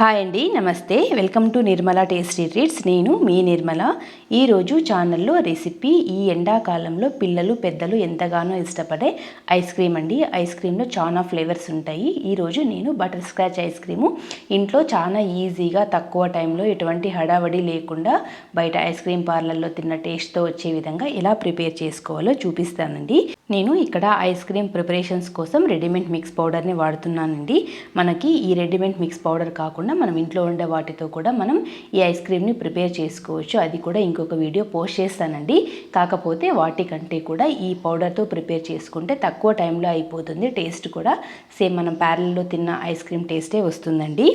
Hi అండి నమస్తే. Welcome to Nirmala tasty treats. నేను మీ నిర్మల. ఈరోజు ఛానల్లో రెసిపీ ఈ ఎండాకాలంలో పిల్లలు పెద్దలు ఎంతగానో ఇష్టపడే ఐస్ క్రీమ్ అండి. ఐస్ క్రీమ్లో చాలా ఫ్లేవర్స్ ఉంటాయి. ఈరోజు నేను బటర్ స్క్రాచ్ ఐస్ క్రీము. ఇంట్లో చాలా ఈజీగా తక్కువ టైంలో ఎటువంటి హడావడి లేకుండా బయట ఐస్ క్రీమ్ పార్లర్లో తిన్న టేస్ట్తో వచ్చే విధంగా ఎలా ప్రిపేర్ చేసుకోవాలో చూపిస్తానండి. నేను ఇక్కడ ఐస్ క్రీమ్ ప్రిపరేషన్స్ కోసం రెడీమేడ్ మిక్స్ పౌడర్ని వాడుతున్నానండి. మనకి ఈ రెడీమేడ్ మిక్స్ పౌడర్ కాకుండా మనం ఇంట్లో ఉండే వాటితో కూడా మనం ఈ ఐస్ క్రీమ్ని ప్రిపేర్ చేసుకోవచ్చు. అది కూడా ఇంకొక వీడియో పోస్ట్ చేస్తానండి. కాకపోతే వాటికంటే కూడా ఈ పౌడర్తో ప్రిపేర్ చేసుకుంటే తక్కువ టైంలో అయిపోతుంది. టేస్ట్ కూడా సేమ్ మనం ప్యారల్లో తిన్న ఐస్ క్రీమ్ టేస్టే వస్తుందండి.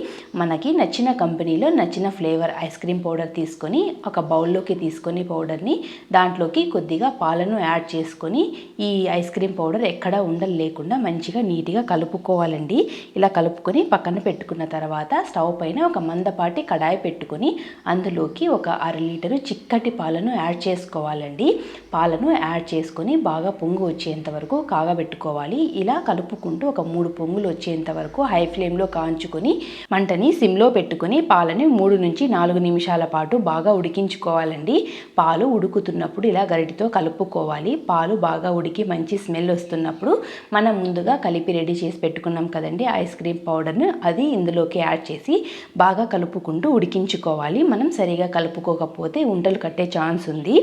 మనకి నచ్చిన కంపెనీలో నచ్చిన ఫ్లేవర్ ఐస్ క్రీమ్ పౌడర్ తీసుకొని ఒక బౌల్లోకి తీసుకొని పౌడర్ని దాంట్లోకి కొద్దిగా పాలను యాడ్ చేసుకొని ఈ ఐస్ క్రీమ్ పౌడర్ ఎక్కడ ఉండలు లేకుండా మంచిగా నీట్గా కలుపుకోవాలండి. ఇలా కలుపుకొని పక్కన పెట్టుకున్న తర్వాత స్టవ్ పైన ఒక మందపాటి కడాయి పెట్టుకొని అందులోకి ఒక అర లీటరు చిక్కటి పాలను యాడ్ చేసుకోవాలండి. పాలను యాడ్ చేసుకొని బాగా పొంగు వచ్చేంత వరకు కాగబెట్టుకోవాలి. ఇలా కలుపుకుంటూ ఒక మూడు పొంగులు వచ్చేంత వరకు హై ఫ్లేమ్లో కాంచుకొని మంటని సిమ్లో పెట్టుకొని పాలని మూడు నుంచి నాలుగు నిమిషాల పాటు బాగా ఉడికించుకోవాలండి. పాలు ఉడుకుతున్నప్పుడు ఇలా గరిటితో కలుపుకోవాలి. పాలు బాగా ఉడికి మంచి స్మెల్ వస్తున్నప్పుడు మనం ముందుగా కలిపి రెడీ చేసి పెట్టుకున్నాం కదండి ఐస్ క్రీమ్ పౌడర్ను. అది ఇందులోకి యాడ్ చేసి బాగా కలుపుకుంటూ ఉడికించుకోవాలి. మనం సరిగా కలుపుకోకపోతే ఉంటలు కట్టే ఛాన్స్ ఉంది.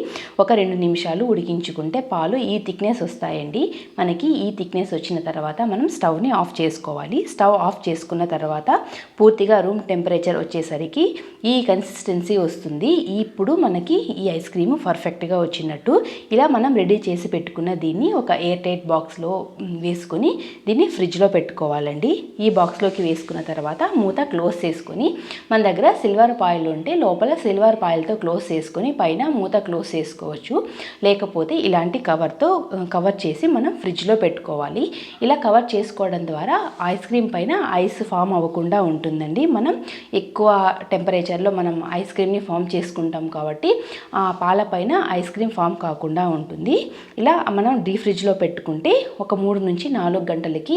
ఒక రెండు నిమిషాలు ఉడికించుకుంటే పాలు ఈ థిక్నెస్ వస్తాయండి. మనకి ఈ థిక్నెస్ వచ్చిన తర్వాత మనం స్టవ్ని ఆఫ్ చేసుకోవాలి. స్టవ్ ఆఫ్ చేసుకున్న తర్వాత పూర్తిగా రూమ్ టెంపరేచర్ వచ్చేసరికి ఈ కన్సిస్టెన్సీ వస్తుంది. ఇప్పుడు మనకి ఈ ఐస్ క్రీమ్ పర్ఫెక్ట్గా వచ్చినట్టు ఇలా మనం రెడీ చేసి పెట్టుకున్న దీన్ని ఒక ఎయిర్ టైట్ బాక్స్లో వేసుకొని దీన్ని ఫ్రిడ్జ్లో పెట్టుకోవాలండి. ఈ బాక్స్లోకి వేసుకున్న తర్వాత మూత క్లోజ్ చేసుకొని మన దగ్గర సిల్వర్ పాయిల్ ఉంటే లోపల సిల్వర్ పాయిల్తో క్లోజ్ చేసుకొని పైన మూత క్లోజ్ చేసుకోవచ్చు. లేకపోతే ఇలాంటి కవర్తో కవర్ చేసి మనం ఫ్రిడ్జ్లో పెట్టుకోవాలి. ఇలా కవర్ చేసుకోవడం ద్వారా ఐస్ క్రీమ్ పైన ఐస్ ఫామ్ అవ్వకుండా ఉంటుందండి. మనం ఎక్కువ టెంపరేచర్లో మనం ఐస్ క్రీమ్ని ఫామ్ చేసుకుంటాం కాబట్టి ఆ పాల పైన ఐస్ క్రీమ్ ఫామ్ కాకుండా ఉంటుంది. ఇలా మనం డీ ఫ్రిడ్జ్లో పెట్టుకుంటే ఒక మూడు నుంచి నాలుగు గంటలకి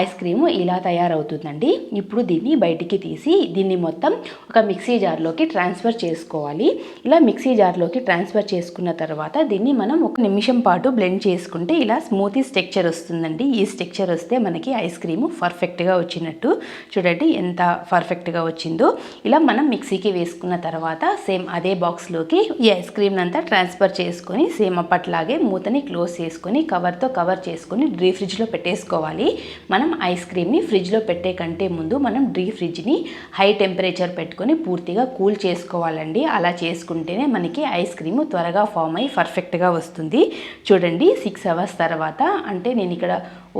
ఐస్ క్రీమ్ ఇలా తయారవుతుందండి. ఇప్పుడు దీన్ని బయటికి తీసి దీన్ని మొత్తం ఒక మిక్సీ జార్లోకి ట్రాన్స్ఫర్ చేసుకోవాలి. ఇలా మిక్సీ జార్లోకి ట్రాన్స్ఫర్ చేసుకున్న తర్వాత దీన్ని మనం ఒక నిమిషం పాటు బ్లెండ్ చేసుకుంటే ఇలా స్మూతీ స్ట్రక్చర్ వస్తుందండి. ఈ స్ట్రక్చర్ వస్తే మనకి ఐస్ క్రీమ్ పర్ఫెక్ట్గా వచ్చినట్టు చూడండి ఎంత పర్ఫెక్ట్గా వచ్చిందో. ఇలా మనం మిక్సీకి వేసుకున్న తర్వాత సేమ్ అదే బాక్స్లోకి ఈ ఐస్ క్రీమ్ అంతా ట్రాన్స్ఫర్ చేసుకొని సేమ్ అప్పట్లాగే మూతని క్లోజ్ చేసుకొని కవర్తో కవర్ చేసుకొని డ్రీ ఫ్రిడ్జ్లో పెట్టేసుకోవాలి. మనం ఐస్ క్రీమ్ని ఫ్రిడ్జ్లో పెట్టే కంటే ముందు మనం డ్రీ ఫ్రిడ్జ్ని హై టెంపరేచర్ పెట్టుకొని పూర్తిగా కూల్ చేసుకోవాలండి. అలా చేసుకుంటేనే మనకి ఐస్ క్రీమ్ త్వరగా ఫామ్ అయ్యి పర్ఫెక్ట్గా వస్తుంది. చూడండి సిక్స్ అవర్స్ తర్వాత అంటే నేను ఇక్కడ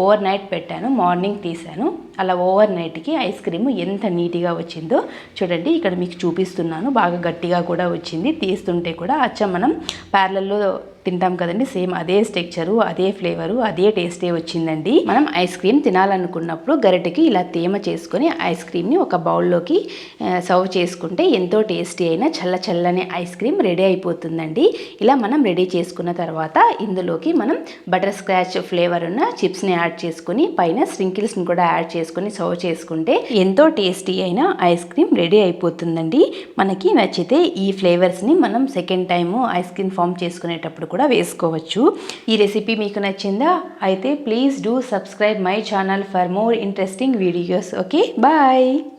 ఓవర్ నైట్ పెట్టాను మార్నింగ్ తీసాను అలా ఓవర్ నైట్కి ఐస్ క్రీమ్ ఎంత నీట్గా వచ్చిందో చూడండి. ఇక్కడ మీకు చూపిస్తున్నాను. బాగా గట్టిగా కూడా వచ్చింది. తీస్తుంటే కూడా అచ్చం మనం ప్యారలల్లో తింటాం కదండి. సేమ్ అదే స్ట్రక్చరు అదే ఫ్లేవరు అదే టేస్టే వచ్చిందండి. మనం ఐస్ క్రీమ్ తినాలనుకున్నప్పుడు గరిటెకి ఇలా తేమ చేసుకొని ఐస్ క్రీమ్ని ఒక బౌల్లోకి సర్వ్ చేసుకుంటే ఎంతో టేస్టీ అయిన చల్ల చల్లని ఐస్ క్రీమ్ రెడీ అయిపోతుందండి. ఇలా మనం రెడీ చేసుకున్న తర్వాత ఇందులోకి మనం బటర్ స్క్రాచ్ ఫ్లేవర్ ఉన్న చిప్స్ని యాడ్ చేసుకొని పైన స్ప్రింకిల్స్ని కూడా యాడ్ చేసుకొని సర్వ్ చేసుకుంటే ఎంతో టేస్టీ అయిన ఐస్ క్రీమ్ రెడీ అయిపోతుందండి. మనకి నచ్చితే ఈ ఫ్లేవర్స్ని మనం second time ice cream form చేసుకునేటప్పుడు కూడా వేసుకోవచ్చు. ఈ రెసిపీ మీకు నచ్చిందా? అయితే please do subscribe my channel for more interesting videos okay? Bye!